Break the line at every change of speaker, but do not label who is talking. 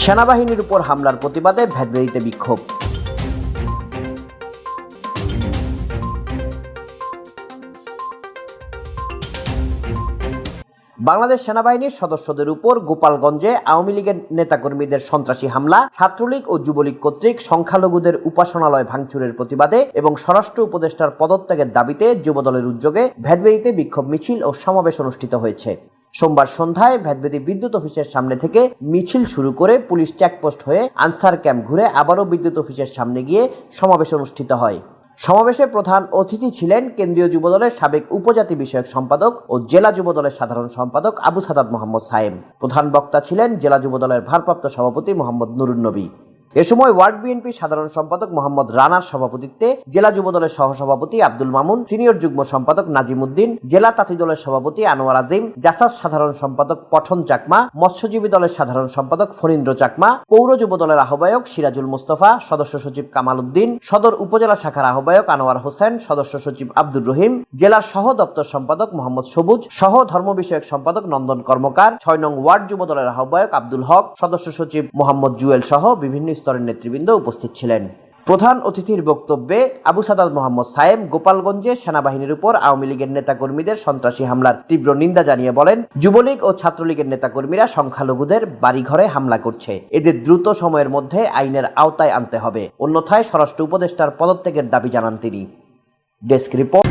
সেনাবাহিনীর উপর হামলার প্রতিবাদে ভেদভেদিতে বিক্ষোভ। বাংলাদেশ সেনাবাহিনীর সদস্যদের উপর গোপালগঞ্জে আওয়ামী লীগের নেতাকর্মীদের সন্ত্রাসী হামলা, ছাত্রলীগ ও যুবলীগ কর্তৃক সংখ্যালঘুদের উপাসনালয় ভাঙচুরের প্রতিবাদে এবং স্বরাষ্ট্র উপদেষ্টার পদত্যাগের দাবিতে যুবদলের উদ্যোগে ভেদবেদিতে বিক্ষোভ মিছিল ও সমাবেশ অনুষ্ঠিত হয়েছে। সোমবার সন্ধ্যায় ভেদবেদি বিদ্যুৎ অফিসের সামনে থেকে মিছিল শুরু করে পুলিশ চেকপোস্ট হয়ে আনসার ক্যাম্প ঘুরে আবারও বিদ্যুৎ অফিসের সামনে গিয়ে সমাবেশ অনুষ্ঠিত হয়। সমাবেশে প্রধান অতিথি ছিলেন কেন্দ্রীয় যুবদলের সাবেক উপজাতি বিষয়ক সম্পাদক ও জেলা যুবদলের সাধারণ সম্পাদক আবু সাদাত মোহাম্মদ সায়েম। প্রধান বক্তা ছিলেন জেলা যুবদলের ভারপ্রাপ্ত সভাপতি মোহাম্মদ নুরুন নবী। এ সময় ওয়ার্ড বিএনপি সাধারণ সম্পাদক মোহাম্মদ রানার সভাপতিত্বে জেলা যুবদলের সহসভাপতি আব্দুল মামুন, সিনিয়র যুগ্ম সম্পাদক নাজিম উদ্দিন, জেলা তাঁতি দলের সভাপতি আনোয়ার আজিম, জাসাস সাধারণ সম্পাদক পঠন চাকমা, মৎস্যজীবী দলের সাধারণ সম্পাদক ফণীন্দ্র চাকমা, পৌর যুব দলের আহ্বায়ক সিরাজুল মুস্তফা, সদস্য সচিব কামাল উদ্দিন, সদর উপজেলা শাখার আহ্বায়ক আনোয়ার হোসেন, সদস্য সচিব আব্দুর রহিম জেলার সহ দপ্তর সম্পাদক মোহাম্মদ সবুজ, সহ ধর্ম বিষয়ক সম্পাদক নন্দন কর্মকার, ছয় নং ওয়ার্ড যুব দলের আহ্বায়ক আব্দুল হক, সদস্য সচিব মোহাম্মদ জুয়েল সহ বিভিন্ন স্তরের নেতৃবৃন্দ উপস্থিত ছিলেন। প্রধান অতিথির বক্তব্যে আবু সাদাত মোহাম্মদ সায়েম গোপালগঞ্জে সেনাবাহিনীর উপর আওয়ামী লীগের নেতাকর্মীদের সন্ত্রাসী হামলার তীব্র নিন্দা জানিয়ে বলেন, যুবলীগ ও ছাত্রলীগের নেতাকর্মীরা সংখ্যালঘুদের বাড়িঘরে হামলা করছে। এদের দ্রুত সময়ের মধ্যে আইনের আওতায় আনতে হবে। অন্যথায় স্বরাষ্ট্র উপদেষ্টার পদত্যাগের দাবি জানান তিনি। Desk report